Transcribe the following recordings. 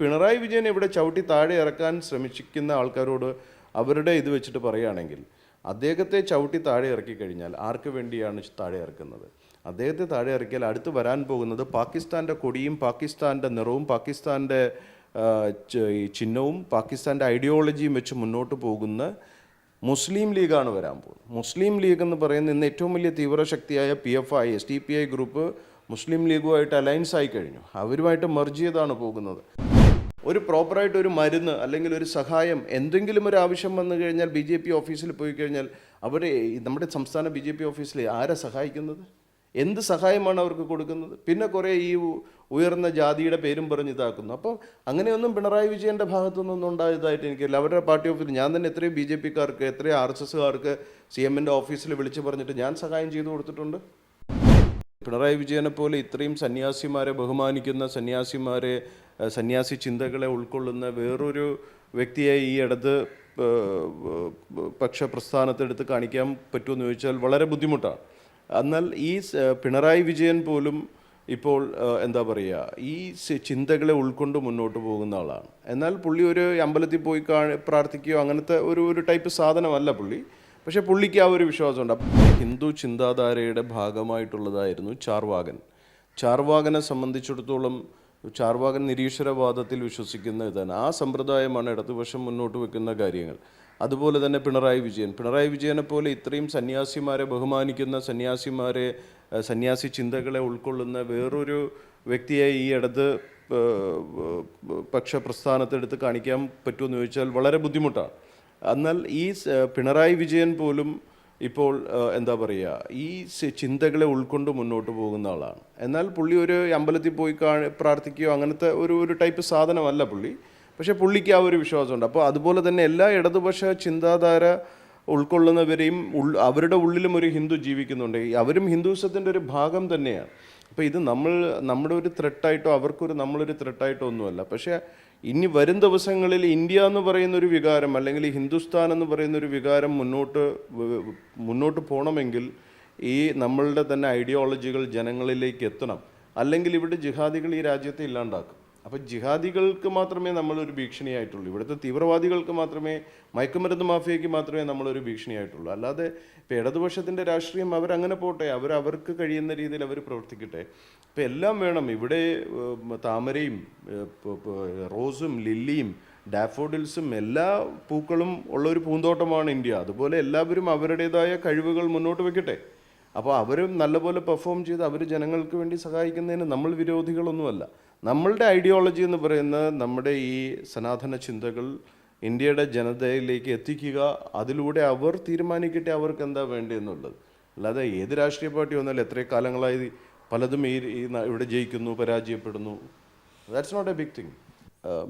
പിണറായി വിജയൻ ഇവിടെ ചവിട്ടി താഴെ ഇറക്കാൻ ശ്രമിക്കുന്ന ആൾക്കാരോട് അവരുടെ ഇത് വെച്ചിട്ട് പറയുകയാണെങ്കിൽ അദ്ദേഹത്തെ ചവിട്ടി താഴെ ഇറക്കി കഴിഞ്ഞാൽ ആർക്ക് വേണ്ടിയാണ് താഴെ ഇറക്കുന്നത്? അദ്ദേഹത്തെ താഴെ ഇറക്കിയാൽ അടുത്ത് വരാൻ പോകുന്നത് പാകിസ്ഥാന്റെ കൊടിയും പാകിസ്ഥാന്റെ നിറവും പാകിസ്ഥാന്റെ ചിഹ്നവും പാകിസ്ഥാന്റെ ഐഡിയോളജിയും വെച്ച് മുന്നോട്ട് പോകുന്ന മുസ്ലിം ലീഗാണ് വരാൻ പോകുന്നത്. മുസ്ലിം ലീഗ് എന്ന് പറയുന്ന ഇന്ന് ഏറ്റവും വലിയ തീവ്രശക്തിയായ P F I S T P I group മുസ്ലിം ലീഗുമായിട്ട് അലയൻസ് ആയി കഴിഞ്ഞു. അവരുമായിട്ട് മെർജ് ചെയ്താണ് പോകുന്നത്. ഒരു പ്രോപ്പറായിട്ട് ഒരു മരുന്ന് അല്ലെങ്കിൽ ഒരു സഹായം എന്തെങ്കിലും ഒരു ആവശ്യം വന്നു കഴിഞ്ഞാൽ ബി ജെ പി ഓഫീസിൽ പോയി കഴിഞ്ഞാൽ അവർ നമ്മുടെ സംസ്ഥാന ബി ജെ പി ഓഫീസിൽ ആരാ സഹായിക്കുന്നത്? എന്ത് സഹായമാണ് അവർക്ക് കൊടുക്കുന്നത്? പിന്നെ കുറേ ഈ ഉയർന്ന ജാതിയുടെ പേരും പറഞ്ഞ് ഇതാക്കുന്നു. അപ്പോൾ അങ്ങനെയൊന്നും പിണറായി വിജയന്റെ ഭാഗത്തുനിന്നൊന്നും ഉണ്ടായതായിട്ട് എനിക്കില്ല അവരുടെ പാർട്ടി ഓഫീസിൽ ഞാൻ തന്നെ എത്രയും ബി ജെ പിക്കാർക്ക് എത്രയും ആർ എസ് എസ്സുകാർക്ക് സി എമ്മിന്റെ ഓഫീസിൽ വിളിച്ച് പറഞ്ഞിട്ട് ഞാൻ സഹായം ചെയ്തു കൊടുത്തിട്ടുണ്ട്. പിണറായി വിജയനെ പോലെ ഇത്രയും സന്യാസിമാരെ ബഹുമാനിക്കുന്ന സന്യാസിമാരെ സന്യാസി ചിന്തകളെ ഉൾക്കൊള്ളുന്ന വേറൊരു വ്യക്തിയെ ഈ ഇടത് പക്ഷ പ്രസ്ഥാനത്തെടുത്ത് കാണിക്കാൻ പറ്റുമെന്ന് ചോദിച്ചാൽ വളരെ ബുദ്ധിമുട്ടാണ്. എന്നാൽ ഈ പിണറായി വിജയൻ പോലും ഇപ്പോൾ എന്താ പറയുക ഈ ചിന്തകളെ ഉൾക്കൊണ്ട് മുന്നോട്ട് പോകുന്ന ആളാണ്. എന്നാൽ പുള്ളി ഒരു അമ്പലത്തിൽ പോയി കാ പ്രാർത്ഥിക്കുകയോ അങ്ങനത്തെ ഒരു ഒരു ടൈപ്പ് സാധനമല്ല പുള്ളി. പക്ഷേ പുള്ളിക്ക് ആ ഒരു വിശ്വാസമുണ്ട്. ഹിന്ദു ചിന്താധാരയുടെ ഭാഗമായിട്ടുള്ളതായിരുന്നു ചാർവാകൻ. ചാർവാകനെ സംബന്ധിച്ചിടത്തോളം ചാർവാകൻ നിരീശ്വരവാദത്തിൽ വിശ്വസിക്കുന്ന ഇതാണ്. ആ സമ്പ്രദായമാണ് ഇടതുപക്ഷം മുന്നോട്ട് വെക്കുന്ന കാര്യങ്ങൾ. അതുപോലെ തന്നെ പിണറായി വിജയൻ. പിണറായി വിജയനെ പോലെ ഇത്രയും സന്യാസിമാരെ ബഹുമാനിക്കുന്ന സന്യാസിമാരെ സന്യാസി ചിന്തകളെ ഉൾക്കൊള്ളുന്ന വേറൊരു വ്യക്തിയെ ഈ ഇടത് പക്ഷ പ്രസ്ഥാനത്തെടുത്ത് കാണിക്കാൻ പറ്റുമെന്ന് ചോദിച്ചാൽ വളരെ ബുദ്ധിമുട്ടാണ്. എന്നാൽ ഈ പിണറായി വിജയൻ പോലും ഇപ്പോൾ എന്താ പറയുക ഈ ചിന്തകളെ ഉൾക്കൊണ്ട് മുന്നോട്ട് പോകുന്ന ആളാണ്. എന്നാൽ പുള്ളി ഒരു അമ്പലത്തിൽ പോയി കാ പ്രാർത്ഥിക്കുകയോ അങ്ങനത്തെ ഒരു ഒരു ടൈപ്പ് സാധനമല്ല പുള്ളി. പക്ഷേ പുള്ളിക്ക് ആ ഒരു വിശ്വാസമുണ്ട്. അപ്പോൾ അതുപോലെ തന്നെ എല്ലാ ഇടതുപക്ഷ ചിന്താധാര ഉൾക്കൊള്ളുന്നവരെയും ഉൾ അവരുടെ ഉള്ളിലും ഒരു ഹിന്ദു ജീവിക്കുന്നുണ്ട്. അവരും ഹിന്ദുസത്തിന്റെ ഒരു ഭാഗം തന്നെയാണ്. അപ്പോൾ ഇത് നമ്മൾ നമ്മുടെ ഒരു ത്രെട്ടായിട്ടോ അവർക്കൊരു നമ്മളൊരു ത്രെട്ടായിട്ടോ ഒന്നുമല്ല. പക്ഷേ ഇനി വരും ദിവസങ്ങളിൽ ഇന്ത്യ എന്ന് പറയുന്ന ഒരു വികാരം അല്ലെങ്കിൽ ഹിന്ദുസ്ഥാൻ എന്ന് പറയുന്ന ഒരു വികാരം മുന്നോട്ട് മുന്നോട്ട് പോകണമെങ്കിൽ ഈ നമ്മളുടെ തന്നെ ഐഡിയോളജികൾ ജനങ്ങളിലേക്ക് എത്തണം. അല്ലെങ്കിൽ ഇവിടെ ജിഹാദികൾ ഈ രാജ്യത്തെ ഇല്ലാണ്ടാക്കും. അപ്പോൾ ജിഹാദികൾക്ക് മാത്രമേ നമ്മളൊരു ഭീഷണിയായിട്ടുള്ളൂ. ഇവിടുത്തെ തീവ്രവാദികൾക്ക് മാത്രമേ മയക്കുമരുന്ന് മാഫിയയ്ക്ക് മാത്രമേ നമ്മളൊരു ഭീഷണിയായിട്ടുള്ളൂ. അല്ലാതെ ഇപ്പോൾ ഇടതുപക്ഷത്തിന്റെ രാഷ്ട്രീയം അവരങ്ങനെ പോട്ടെ അവർ അവർക്ക് കഴിയുന്ന രീതിയിൽ അവർ പ്രവർത്തിക്കട്ടെ. ഇപ്പോൾ എല്ലാം വേണം. ഇവിടെ താമരയും റോസും ലില്ലിയും ഡാഫോഡിൽസും എല്ലാ പൂക്കളും ഉള്ള ഒരു പൂന്തോട്ടമാണ് ഇന്ത്യ. അതുപോലെ എല്ലാവരും അവരുടേതായ കഴിവുകൾ മുന്നോട്ട് വെക്കട്ടെ. അപ്പോൾ അവരും നല്ലപോലെ പെർഫോം ചെയ്ത് അവർ ജനങ്ങൾക്ക് വേണ്ടി സഹായിക്കുന്നതിന് നമ്മൾ വിരോധികളൊന്നുമല്ല. നമ്മളുടെ ഐഡിയോളജി എന്ന് പറയുന്നത് നമ്മുടെ ഈ സനാതന ചിന്തകൾ ഇന്ത്യയുടെ ജനതയിലേക്ക് എത്തിക്കുക അതിലൂടെ അവർ തീരുമാനിക്കട്ടെ അവർക്ക് എന്താ വേണ്ടതെന്നുള്ളത് അല്ലാതെ ഏത് രാഷ്ട്രീയ പാർട്ടി വന്നാലും എത്ര കാലങ്ങളായി പലതും ഈ ഇവിടെ ജയിക്കുന്നു പരാജയപ്പെടുന്നു. That's not a big thing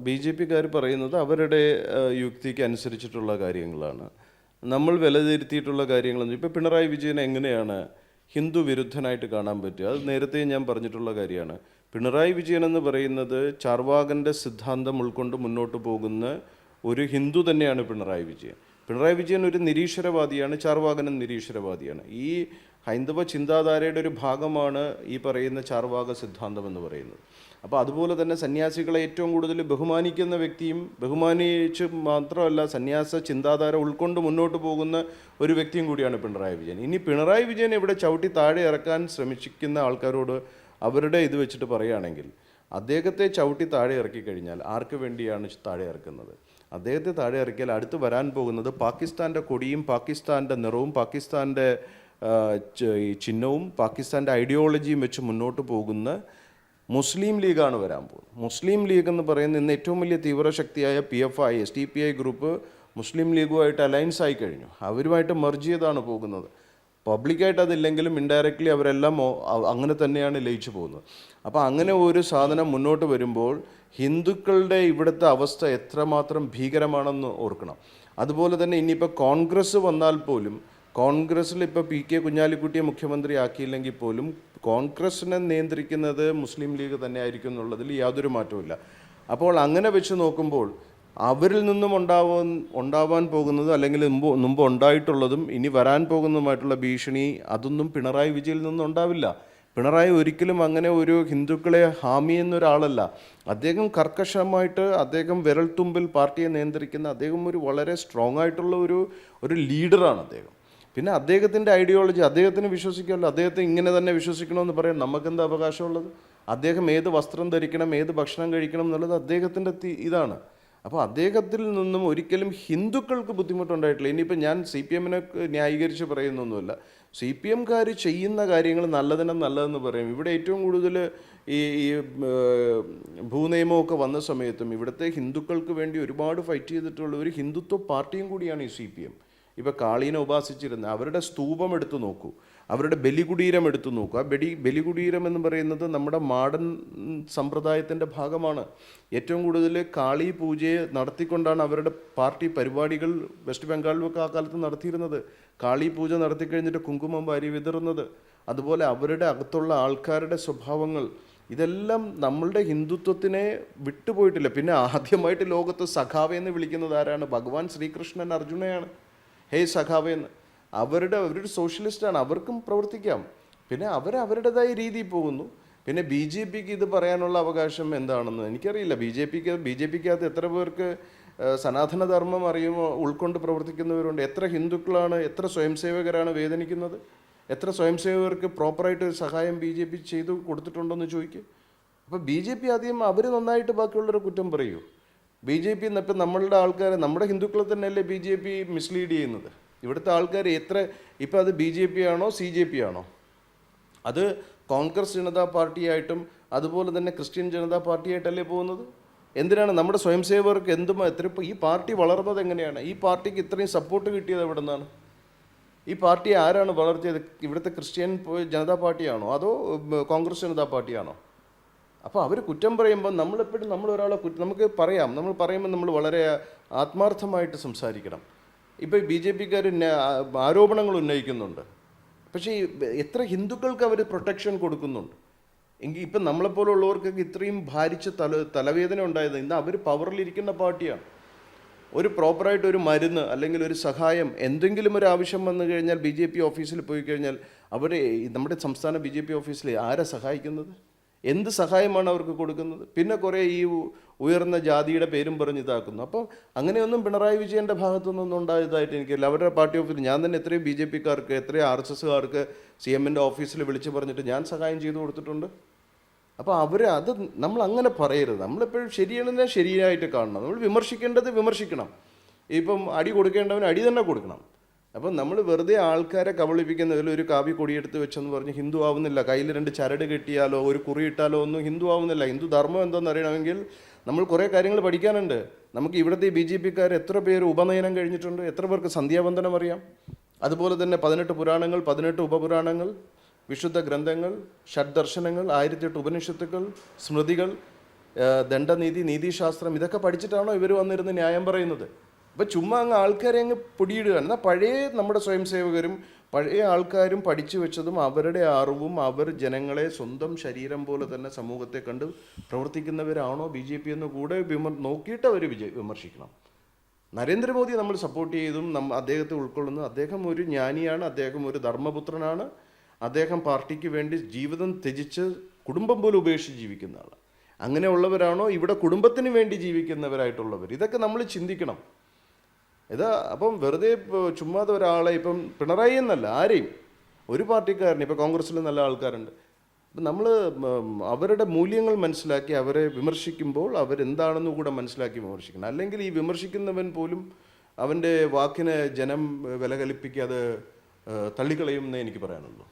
B J പിക്കാർ പറയുന്നത് അവരുടെ യുക്തിക്ക് അനുസരിച്ചിട്ടുള്ള കാര്യങ്ങളാണ്. നമ്മൾ വിലയിരുത്തിയിട്ടുള്ള കാര്യങ്ങളെന്ന് ഇപ്പോൾ പിണറായി വിജയൻ എങ്ങനെയാണ് ഹിന്ദു വിരുദ്ധനായിട്ട് കാണാൻ പറ്റുക? അത് നേരത്തെ ഞാൻ പറഞ്ഞിട്ടുള്ള കാര്യമാണ്. പിണറായി വിജയൻ എന്ന് പറയുന്നത് ചാർവാകന്റെ സിദ്ധാന്തം ഉൾക്കൊണ്ട് മുന്നോട്ട് പോകുന്ന ഒരു ഹിന്ദു തന്നെയാണ് പിണറായി വിജയൻ. പിണറായി വിജയൻ ഒരു നിരീശ്വരവാദിയാണ് ചാർവാകനും നിരീശ്വരവാദിയാണ്. ഈ ഹൈന്ദവ ചിന്താധാരയുടെ ഒരു ഭാഗമാണ് ഈ പറയുന്ന ചാർവാക സിദ്ധാന്തം എന്ന് പറയുന്നത്. അപ്പോൾ അതുപോലെ തന്നെ സന്യാസികളെ ഏറ്റവും കൂടുതൽ ബഹുമാനിക്കുന്ന വ്യക്തിയും ബഹുമാനിച്ച് മാത്രമല്ല സന്യാസ ചിന്താധാര ഉൾക്കൊണ്ട് മുന്നോട്ട് പോകുന്ന ഒരു വ്യക്തിയും കൂടിയാണ് പിണറായി വിജയൻ. ഇനി പിണറായി വിജയൻ ഇവിടെ ചവിട്ടി താഴെ ഇറക്കാൻ ശ്രമിക്കുന്ന ആൾക്കാരോട് അവരുടെ ഇത് വെച്ചിട്ട് പറയുകയാണെങ്കിൽ അദ്ദേഹത്തെ ചവിട്ടി താഴെ ഇറക്കി കഴിഞ്ഞാൽ ആർക്ക് വേണ്ടിയാണ് താഴെ ഇറക്കുന്നത്? അദ്ദേഹത്തെ താഴെ ഇറക്കിയാൽ അടുത്ത് വരാൻ പോകുന്നത് പാകിസ്ഥാന്റെ കൊടിയും പാകിസ്ഥാന്റെ നിറവും പാകിസ്ഥാന്റെ ചിഹ്നവും പാകിസ്ഥാന്റെ ഐഡിയോളജിയും വെച്ച് മുന്നോട്ട് പോകുന്ന മുസ്ലിം ലീഗാണ് വരാൻ പോകുന്നത്. മുസ്ലിം ലീഗ് എന്ന് പറയുന്ന ഇന്ന് ഏറ്റവും വലിയ തീവ്രശക്തിയായ P F I S T P I group മുസ്ലിം ലീഗുമായിട്ട് അലയൻസ് ആയി കഴിഞ്ഞു. അവരുമായിട്ട് മെർജ് ചെയ്താണ് പോകുന്നത്. പബ്ലിക്കായിട്ട് അതില്ലെങ്കിലും ഇൻഡയറക്റ്റ്ലി അവരെല്ലാം അങ്ങനെ തന്നെയാണ് ലയിച്ചു പോകുന്നത്. അപ്പോൾ അങ്ങനെ ഒരു സാധനം മുന്നോട്ട് വരുമ്പോൾ ഹിന്ദുക്കളുടെ ഇവിടുത്തെ അവസ്ഥ എത്രമാത്രം ഭീകരമാണെന്ന് ഓർക്കണം. അതുപോലെ തന്നെ ഇനിയിപ്പോൾ കോൺഗ്രസ് വന്നാൽ പോലും കോൺഗ്രസ്സിൽ ഇപ്പോൾ പി കെ കുഞ്ഞാലിക്കുട്ടിയെ മുഖ്യമന്ത്രി ആക്കിയില്ലെങ്കിൽ പോലും കോൺഗ്രസിനെ നിയന്ത്രിക്കുന്നത് മുസ്ലിം ലീഗ് തന്നെ ആയിരിക്കും എന്നുള്ളതിൽ യാതൊരു മാറ്റവുമില്ല. അപ്പോൾ അങ്ങനെ വെച്ച് നോക്കുമ്പോൾ അവരിൽ നിന്നും ഉണ്ടാവാൻ ഉണ്ടാവാൻ പോകുന്നത് അല്ലെങ്കിൽ മുമ്പ് മുമ്പ് ഉണ്ടായിട്ടുള്ളതും ഇനി വരാൻ പോകുന്നതുമായിട്ടുള്ള ഭീഷണി അതൊന്നും പിണറായി വിജയിൽ നിന്നും ഉണ്ടാവില്ല. പിണറായി ഒരിക്കലും അങ്ങനെ ഒരു ഹിന്ദുക്കളെ ഹാമി എന്നൊരാളല്ല. അദ്ദേഹം കർക്കശമായിട്ട് അദ്ദേഹം വിരൽത്തുമ്പിൽ പാർട്ടിയെ നിയന്ത്രിക്കുന്ന അദ്ദേഹം ഒരു വളരെ സ്ട്രോങ് ആയിട്ടുള്ള ഒരു ഒരു ലീഡറാണ് അദ്ദേഹം. പിന്നെ അദ്ദേഹത്തിന്റെ ഐഡിയോളജി അദ്ദേഹത്തിന് വിശ്വസിക്കുമല്ലോ. അദ്ദേഹത്തെ ഇങ്ങനെ തന്നെ വിശ്വസിക്കണമെന്ന് പറയാൻ നമുക്കെന്താ അവകാശമുള്ളത്? അദ്ദേഹം ഏത് വസ്ത്രം ധരിക്കണം ഏത് ഭക്ഷണം കഴിക്കണം എന്നുള്ളത് അദ്ദേഹത്തിന്റെ ഇതാണ്. അപ്പോൾ അദ്ദേഹത്തിൽ നിന്നും ഒരിക്കലും ഹിന്ദുക്കൾക്ക് ബുദ്ധിമുട്ടുണ്ടായിട്ടില്ല. ഇനിയിപ്പോൾ ഞാൻ സി പി എമ്മിനെ ന്യായീകരിച്ച് പറയുന്നൊന്നുമല്ല. സി പി എംകാർ ചെയ്യുന്ന കാര്യങ്ങൾ നല്ലതിനും നല്ലതെന്ന് പറയും. ഇവിടെ ഏറ്റവും കൂടുതൽ ഈ ഈ ഭൂനിയമമൊക്കെ വന്ന സമയത്തും ഇവിടുത്തെ ഹിന്ദുക്കൾക്ക് വേണ്ടി ഒരുപാട് ഫൈറ്റ് ചെയ്തിട്ടുള്ള ഒരു ഹിന്ദുത്വ പാർട്ടിയും കൂടിയാണ് ഈ സി പി എം. ഇപ്പോൾ കാളീനെ ഉപാസിച്ചിരുന്ന അവരുടെ സ്തൂപം എടുത്തു നോക്കൂ. അവരുടെ ബലികുടീരം എടുത്തു നോക്കൂ. ആ ബലി ബലികുടീരം എന്ന് പറയുന്നത് നമ്മുടെ മാടൻ സമ്പ്രദായത്തിന്റെ ഭാഗമാണ്. ഏറ്റവും കൂടുതൽ കാളി പൂജയെ നടത്തിക്കൊണ്ടാണ് അവരുടെ പാർട്ടി പരിപാടികൾ വെസ്റ്റ് ബംഗാളിലൊക്കെ ആ കാലത്ത് നടത്തിയിരുന്നത്. കാളി പൂജ നടത്തി കഴിഞ്ഞിട്ട് കുങ്കുമം വാരി വിതറുന്നത്. അതുപോലെ അവരുടെ അകത്തുള്ള ആൾക്കാരുടെ സ്വഭാവങ്ങൾ. ഇതെല്ലാം നമ്മളുടെ ഹിന്ദുത്വത്തിനെ വിട്ടുപോയിട്ടില്ല. പിന്നെ ആദ്യമായിട്ട് ലോകത്ത് സഖാവെന്ന് വിളിക്കുന്നത് ആരാണ്? ഭഗവാൻ ശ്രീകൃഷ്ണൻ അർജുനയാണ്. ഹേ സഖാവ് എന്ന്. അവരുടെ അവരൊരു സോഷ്യലിസ്റ്റാണ് അവർക്കും പ്രവർത്തിക്കാം. പിന്നെ അവർ അവരുടേതായ രീതിയിൽ പോകുന്നു. പിന്നെ ബി ജെ പിക്ക് ഇത് പറയാനുള്ള അവകാശം എന്താണെന്ന് എനിക്കറിയില്ല. ബി ജെ പിക്ക് ബി ജെ പിക്കകത്ത് എത്ര പേർക്ക് സനാതനധർമ്മം അറിയുമോ ഉൾക്കൊണ്ട് പ്രവർത്തിക്കുന്നവരുണ്ട്? എത്ര ഹിന്ദുക്കളാണ് എത്ര സ്വയംസേവകരാണ് വേദനിക്കുന്നത്? എത്ര സ്വയംസേവകർക്ക് പ്രോപ്പറായിട്ട് സഹായം ബി ജെ പി ചെയ്തു കൊടുത്തിട്ടുണ്ടോ എന്ന് ചോദിക്കും. അപ്പോൾ ബി ജെ പി ആദ്യം അവർ നന്നായിട്ട് ബാക്കിയുള്ളവരെ കുറ്റം പറയൂ. ബി ജെ പി ഇപ്പം നമ്മളുടെ ആൾക്കാരെ നമ്മുടെ ഹിന്ദുക്കളെ തന്നെയല്ലേ ബി ജെ പി മിസ്ലീഡ് ചെയ്യുന്നത്? ഇവിടുത്തെ ആൾക്കാർ എത്ര ഇപ്പം അത് ബി ജെ പി ആണോ സി ജെ പി ആണോ? അത് കോൺഗ്രസ് ജനതാ പാർട്ടിയായിട്ടും അതുപോലെ തന്നെ ക്രിസ്ത്യൻ ജനതാ പാർട്ടിയായിട്ടല്ലേ പോകുന്നത്? എന്തിനാണ് നമ്മുടെ സ്വയം സേവകർക്ക് എന്തും എത്ര ഈ പാർട്ടി വളർന്നത് എങ്ങനെയാണ്? ഈ പാർട്ടിക്ക് ഇത്രയും സപ്പോർട്ട് കിട്ടിയത് എവിടെ നിന്നാണ് ഈ പാർട്ടി ആരാണ് വളർത്തിയത്? ഇവിടുത്തെ ക്രിസ്ത്യൻ ജനതാ പാർട്ടിയാണോ അതോ കോൺഗ്രസ് ജനതാ പാർട്ടിയാണോ? അപ്പോൾ അവർ കുറ്റം പറയുമ്പോൾ നമ്മളെപ്പോഴും നമ്മൾ ഒരാളെ കുറ്റം നമുക്ക് പറയാം. നമ്മൾ പറയുമ്പോൾ നമ്മൾ വളരെ ആത്മാർത്ഥമായിട്ട് സംസാരിക്കണം. ഇപ്പോൾ ബി ജെ പിക്കാർ ആരോപണങ്ങൾ ഉന്നയിക്കുന്നുണ്ട്. പക്ഷേ എത്ര ഹിന്ദുക്കൾക്ക് അവർ പ്രൊട്ടക്ഷൻ കൊടുക്കുന്നുണ്ട്. എങ്കിൽ ഇപ്പം നമ്മളെപ്പോലുള്ളവർക്കൊക്കെ ഇത്രയും ഭാരിച്ച തല തലവേദന ഉണ്ടായത് ഇന്ന് അവർ പവറിലിരിക്കുന്ന പാർട്ടിയാണ്. ഒരു പ്രോപ്പറായിട്ട് ഒരു മരുന്ന് അല്ലെങ്കിൽ ഒരു സഹായം എന്തെങ്കിലും ഒരു ആവശ്യം വന്നു കഴിഞ്ഞാൽ ബി ജെ പി ഓഫീസിൽ പോയി കഴിഞ്ഞാൽ അവർ നമ്മുടെ സംസ്ഥാന ബി ജെ പി ഓഫീസിൽ ആരാ സഹായിക്കുന്നത്? എന്ത് സഹായമാണ് അവർക്ക് കൊടുക്കുന്നത്? പിന്നെ കുറേ ഈ ഉയർന്ന ജാതിയുടെ പേരും പറഞ്ഞ് ഇതാക്കുന്നു. അപ്പം അങ്ങനെയൊന്നും പിണറായി വിജയന്റെ ഭാഗത്തുനിന്നൊന്നും ഉണ്ടായതായിട്ട് എനിക്കില്ല അവരുടെ പാർട്ടി ഓഫീസിൽ ഞാൻ തന്നെ എത്രയും ബി ജെ പിക്കാർക്ക് എത്രയും ആർ എസ് എസ്സുകാർക്ക് സി എമ്മിന്റെ ഓഫീസിൽ വിളിച്ച് പറഞ്ഞിട്ട് ഞാൻ സഹായം ചെയ്തു കൊടുത്തിട്ടുണ്ട്. അപ്പോൾ അവർ അത് നമ്മൾ അങ്ങനെ പറയരുത്. നമ്മളെപ്പോഴും ശരിയാണെന്നെ ശരിയായിട്ട് കാണണം. നമ്മൾ വിമർശിക്കേണ്ടത് വിമർശിക്കണം. ഇപ്പം അടി കൊടുക്കേണ്ടവന് അടി തന്നെ കൊടുക്കണം. അപ്പം നമ്മൾ വെറുതെ ആൾക്കാരെ കബളിപ്പിക്കുന്നതിൽ ഒരു കാവ്യ കൊടിയെടുത്ത് വെച്ചെന്ന് പറഞ്ഞ് ഹിന്ദു ആവുന്നില്ല. കയ്യിൽ രണ്ട് ചരട് കെട്ടിയാലോ ഒരു കുറി ഇട്ടാലോ ഒന്നും ഹിന്ദു ആവുന്നില്ല. ഹിന്ദു ധർമ്മം എന്താണെന്ന് അറിയണമെങ്കിൽ നമ്മൾ കുറേ കാര്യങ്ങൾ പഠിക്കാനുണ്ട്. നമുക്ക് ഇവിടുത്തെ ബി ജെ പിക്കാർ എത്ര പേര് ഉപനയനം കഴിഞ്ഞിട്ടുണ്ട്? എത്ര പേർക്ക് സന്ധ്യാവന്ദനം അറിയാം? അതുപോലെ തന്നെ പതിനെട്ട് പുരാണങ്ങൾ പതിനെട്ട് ഉപപുരാണങ്ങൾ വിശുദ്ധ ഗ്രന്ഥങ്ങൾ ഷഡ്ദർശനങ്ങൾ ആയിരത്തിയെട്ട് ഉപനിഷത്തുക്കൾ സ്മൃതികൾ ദണ്ഡനീതി നീതിശാസ്ത്രം ഇതൊക്കെ പഠിച്ചിട്ടാണോ ഇവർ വന്നിരുന്ന് ന്യായം പറയുന്നത്? അപ്പം ചുമ്മാ അങ്ങ് ആൾക്കാരെ അങ്ങ് പൊടിയിടുക. എന്നാൽ പഴയ നമ്മുടെ സ്വയം സേവകരും പഴയ ആൾക്കാരും പഠിച്ചു വെച്ചതും അവരുടെ അറിവും അവർ ജനങ്ങളെ സ്വന്തം ശരീരം പോലെ തന്നെ സമൂഹത്തെ കണ്ട് പ്രവർത്തിക്കുന്നവരാണോ ബി ജെ പി എന്ന് കൂടെ വിമർ നോക്കിയിട്ട് അവർ വിജയ വിമർശിക്കണം. നരേന്ദ്രമോദി നമ്മൾ സപ്പോർട്ട് ചെയ്തും നം അദ്ദേഹത്തെ ഉൾക്കൊള്ളുന്നു. അദ്ദേഹം ഒരു ജ്ഞാനിയാണ് അദ്ദേഹം ഒരു ധർമ്മപുത്രനാണ്. അദ്ദേഹം പാർട്ടിക്ക് വേണ്ടി ജീവിതം ത്യജിച്ച് കുടുംബം പോലും ഉപേക്ഷിച്ച് ജീവിക്കുന്ന ആളാണ് അങ്ങനെയുള്ളവരാണോ? ഇവിടെ കുടുംബത്തിന് വേണ്ടി ജീവിക്കുന്നവരായിട്ടുള്ളവർ. ഇതൊക്കെ നമ്മൾ ചിന്തിക്കണം. ഇതാ അപ്പം വെറുതെ ചുമ്മാതെ ഒരാളെ ഇപ്പം പിണറായി എന്നല്ല ആരെയും. ഒരു പാർട്ടിക്കാരനെ ഇപ്പം കോൺഗ്രസ്സിൽ നല്ല ആൾക്കാരുണ്ട്. അപ്പം നമ്മൾ അവരുടെ മൂല്യങ്ങൾ മനസ്സിലാക്കി അവരെ വിമർശിക്കുമ്പോൾ അവരെന്താണെന്ന് കൂടെ മനസ്സിലാക്കി വിമർശിക്കണം. അല്ലെങ്കിൽ ഈ വിമർശിക്കുന്നവൻ പോലും അവന്റെ വാക്കിന് ജനം വില കൽപ്പിക്കാതെ തള്ളിക്കളയുമെന്നേ എനിക്ക് പറയാനുള്ളൂ.